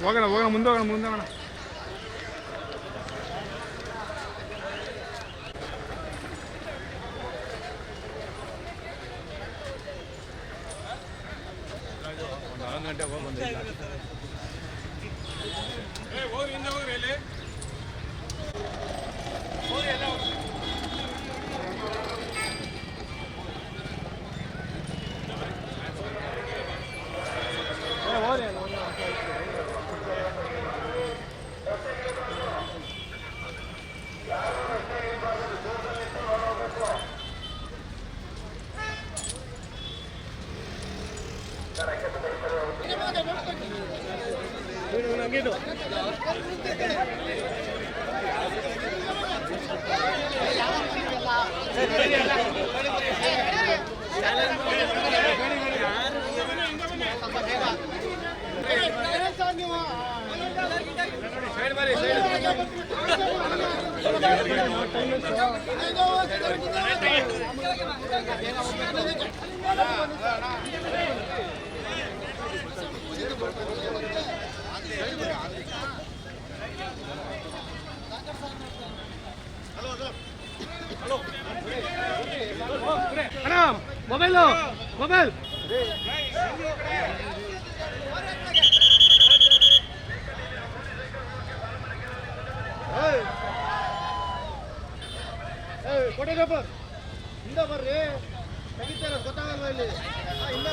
ಹೋಗೋಣ ಹೋಗೋಣ ಮುಂದೆ ಹೋಗೋಣ ಮುಂದೆ ಹೋಗೋಣ ಗಂಟೆ ಹೋಗಿ ಬಂದ ಹೋಗಿ ಹಿಂದೆ ಹೋಗಿ ಹೋಗ್ರಿ ಬರ್ತಾರೆ ಅಣ್ಣ ಮೊಬೈಲು ಮೊಬೈಲ್ ಕೊಡೋದಪ್ಪ ಹಿಂದೆ ಬರ್ರಿ ತೆಗಿತಾರ ಗೊತ್ತಾಗಲ್ವಾ ಇಲ್ಲಿ ಹಿಂದೆ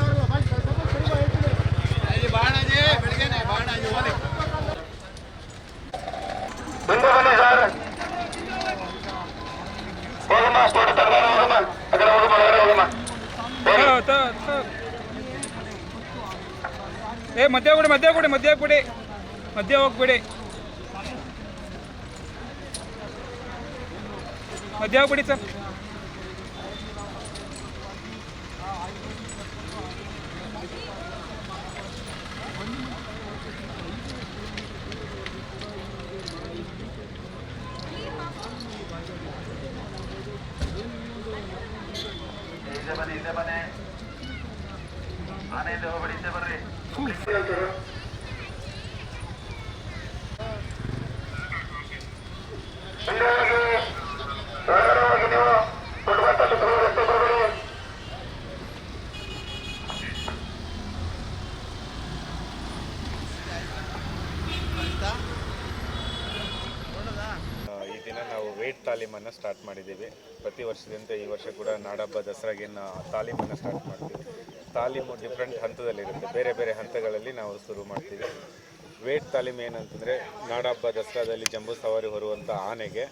ಏ ಮಧ್ಯ ಕೊಡಿ ಮಧ್ಯ ಕೊಡಿ ಮಧ್ಯ ಕೊಡಿ ಮಧ್ಯ ಹೋಗ್ಬಿಡಿ ಮಧ್ಯ ಹೋಗ್ಬಿಡಿ ಸರ್ ಹಿಂದೆ ಬನ್ನಿ ಹಿಂದೆ ಬನ್ನಿ ಆನೆ ಹಿಂದೆ ಹೋಗ್ಬೇಡಿ ಹಿಂದೆ ಬರ್ರಿ ಹಿಂದೆ ಹೋಗಿ ಹೊರಗಡೆ ಹೋಗಿ ನೀವು ಫುಟ್ಬಾಲ್ ತಟ್ಟು ರಸ್ತೆ ಬರಬೇಡಿ ಆ, ಈ ದಿನ ನಾವು ತಾಲೀಮನ್ನು ಸ್ಟಾರ್ಟ್ ಮಾಡಿದ್ದೀವಿ. ಪ್ರತಿ ವರ್ಷದಂತೆ ಈ ವರ್ಷ ಕೂಡ ನಾಡಹಬ್ಬ ದಸರಾಗಿನ ತಾಲೀಮನ್ನು ಸ್ಟಾರ್ಟ್ ಮಾಡ್ತೀವಿ. ತಾಲೀಮು ಡಿಫ್ರೆಂಟ್ ಹಂತದಲ್ಲಿರುತ್ತೆ. ಬೇರೆ ಬೇರೆ ಹಂತಗಳಲ್ಲಿ ನಾವು ಶುರು ಮಾಡ್ತೀವಿ. ವೇಟ್ ತಾಲೀಮ್ ಏನಂತಂದರೆ ನಾಡಹಬ್ಬ ದಸರಾದಲ್ಲಿ ಜಂಬೂ ಸವಾರಿ ಹೊರುವಂಥ ಆನೆಗೆ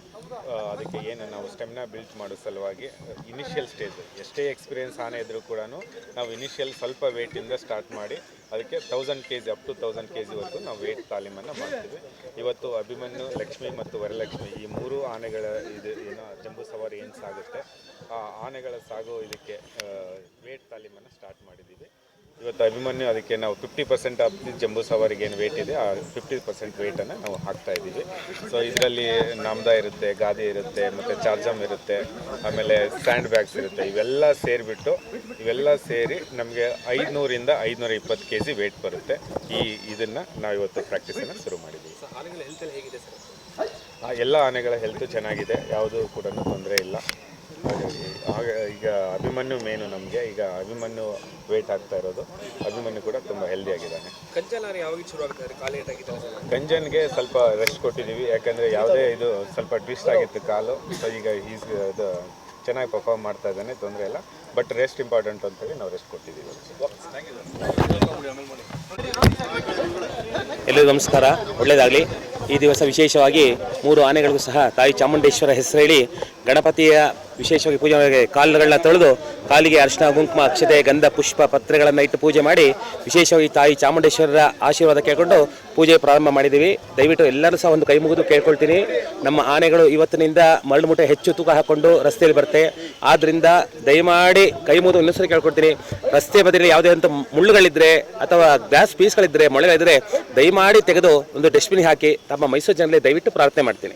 ಅದಕ್ಕೆ ಏನು ನಾವು ಸ್ಟೆಮ್ನ ಬಿಲ್ಟ್ ಮಾಡೋ ಸಲುವಾಗಿ ಇನಿಷಿಯಲ್ ಸ್ಟೇಜ್ ಎಷ್ಟೇ ಎಕ್ಸ್ಪೀರಿಯನ್ಸ್ ಆನೆ ಇದ್ದರೂ ಕೂಡ ನಾವು ಇನಿಷಿಯಲ್ ಸ್ವಲ್ಪ ವೇಟಿಂದ ಸ್ಟಾರ್ಟ್ ಮಾಡಿ, ಅದಕ್ಕೆ thousand K G up to thousand K ಜಿವರೆಗೂ ನಾವು ವೇಟ್ ತಾಲೀಮನ್ನು ಮಾಡ್ತೀವಿ. ಇವತ್ತು ಅಭಿಮನ್ಯು, ಲಕ್ಷ್ಮಿ ಮತ್ತು ವರಲಕ್ಷ್ಮಿ ಈ ಮೂರು ಆನೆಗಳ ಇದು ಏನು ಜಂಬೂ ಸವಾರಿ ಏನು ಸಾಗುತ್ತೆ, ಆ ಆನೆಗಳ ಸಾಗೋ ಇದಕ್ಕೆ ವೇಟ್ ತಾಲೀಮನ್ನು ಸ್ಟಾರ್ಟ್ ಮಾಡಿದ್ದೀವಿ. ಇವತ್ತು ಅಭಿಮನ್ಯು ಅದಕ್ಕೆ ನಾವು fifty percent of the Jamboo ಸವಾರಿಗೆ ಏನು ವೇಟ್ ಇದೆ ಆ ಫಿಫ್ಟಿ ಪರ್ಸೆಂಟ್ ವೇಟನ್ನು ನಾವು ಹಾಕ್ತಾ ಇದ್ದೀವಿ. ಸೊ ಇದರಲ್ಲಿ ನಾಮದ ಇರುತ್ತೆ ಗಾದಿ ಇರುತ್ತೆ ಮತ್ತು ಚಾರ್ಜಮ್ ಇರುತ್ತೆ ಆಮೇಲೆ ಸ್ಯಾಂಡ್ ಬ್ಯಾಗ್ಸ್ ಇರುತ್ತೆ. ಇವೆಲ್ಲ ಸೇರಿಬಿಟ್ಟು ಇವೆಲ್ಲ ಸೇರಿ ನಮಗೆ ಐದುನೂರಿಂದ ಐದುನೂರ ಇಪ್ಪತ್ತು ಕೆ ಜಿ ವೇಟ್ ಬರುತ್ತೆ. ಈ ಇದನ್ನು ನಾವು ಇವತ್ತು ಪ್ರಾಕ್ಟೀಸನ್ನು ಶುರು ಮಾಡಿದ್ದೀವಿ. ಆ, ಎಲ್ಲ ಆನೆಗಳ ಹೆಲ್ತ್ ಚೆನ್ನಾಗಿದೆ. ಯಾವುದೂ ಕೂಡ ತೊಂದರೆ ಇಲ್ಲ. ಹಾಗಾಗಿ ಆಗ ಈಗ ಅಭಿಮನ್ಯು ಮೇನು ನಮಗೆ. ಈಗ ಅಭಿಮನ್ಯು ವೇಟ್ ಆಗ್ತಾ ಇರೋದು. ಅಭಿಮನ್ಯು ಕೂಡ ತುಂಬ ಹೆಲ್ದಿ ಆಗಿದ್ದಾನೆ. ಕಂಚನಾರ ಯಾವಾಗ ಶುರು ಆಗ್ತಾರೆ? ಕಾಲು ಏಟ್ ಆಗಿದ್ದಾರೆ? ಸರ್ ಗಂಜನ್ಗೆ ಸ್ವಲ್ಪ ರೆಸ್ಟ್ ಕೊಟ್ಟಿದ್ದೀವಿ. ಯಾಕಂದರೆ ಯಾವುದೇ ಇದು ಸ್ವಲ್ಪ ಟ್ವಿಸ್ಟ್ ಆಗಿತ್ತು ಕಾಲು. ಸೊ ಈಗ ಈಸ್ ಅದು ಚೆನ್ನಾಗಿ ಪರ್ಫಾರ್ಮ್ ಮಾಡ್ತಾ ಇದ್ದಾನೆ. ತೊಂದರೆ ಇಲ್ಲ. ಬಟ್ ರೆಸ್ಟ್ ಇಂಪಾರ್ಟೆಂಟ್ ಅಂತೇಳಿ ನಾವು ರೆಸ್ಟ್ ಕೊಟ್ಟಿದ್ದೀವಿ. ಎಲ್ಲರಿಗೂ ನಮಸ್ಕಾರ. ಒಳ್ಳೆಯದಾಗಲಿ ಈ ದಿವಸ ವಿಶೇಷವಾಗಿ ಮೂರು ಆನೆಗಳಿಗೂ ಸಹ ತಾಯಿ ಚಾಮುಂಡೇಶ್ವರ ಹೆಸರು ಹೇಳಿ ಗಣಪತಿಯ ವಿಶೇಷವಾಗಿ ಪೂಜೆ ಮಾಡಿ ಕಾಲುಗಳನ್ನ ತೊಳೆದು ಕಾಲಿಗೆ ಅರಿಶಿನ ಕುಂಕುಮ, ಅಕ್ಷತೆ, ಗಂಧ, ಪುಷ್ಪ ಪತ್ರೆಗಳನ್ನು ಇಟ್ಟು ಪೂಜೆ ಮಾಡಿ ವಿಶೇಷವಾಗಿ ತಾಯಿ ಚಾಮುಂಡೇಶ್ವರರ ಆಶೀರ್ವಾದ ಕೇಳ್ಕೊಂಡು ಪೂಜೆ ಪ್ರಾರಂಭ ಮಾಡಿದ್ದೀವಿ. ದಯವಿಟ್ಟು ಎಲ್ಲರೂ ಸಹ ಒಂದು ಕೈ ಮುಗಿದು ಕೇಳ್ಕೊಳ್ತೀನಿ. ನಮ್ಮ ಆನೆಗಳು ಇವತ್ತಿನಿಂದ ಮರಳು ಹೆಚ್ಚು ತೂಕ ಹಾಕ್ಕೊಂಡು ರಸ್ತೆಯಲ್ಲಿ ಬರುತ್ತೆ. ಆದ್ದರಿಂದ ದಯಮಾಡಿ ಕೈ ಮುಗಿದು ಇನ್ನೊಂದ್ಸರಿ ಕೇಳ್ಕೊಳ್ತೀನಿ. ರಸ್ತೆ ಬದಿಯಲ್ಲಿ ಯಾವುದೇ ಅಂತ ಮುಳ್ಳುಗಳಿದ್ರೆ ಅಥವಾ ಗ್ಲಾಸ್ ಪೀಸ್ಗಳಿದ್ರೆ ಮೊಳೆಗಳಿದ್ರೆ ದಯಮಾಡಿ ತೆಗೆದು ಒಂದು ಡಸ್ಟ್ಬಿನ್ ಹಾಕಿ ತಮ್ಮ ಮೈಸೂರು ಜನರಲ್ಲಿ ದಯವಿಟ್ಟು ಪ್ರಾರ್ಥನೆ ಮಾಡ್ತೀನಿ.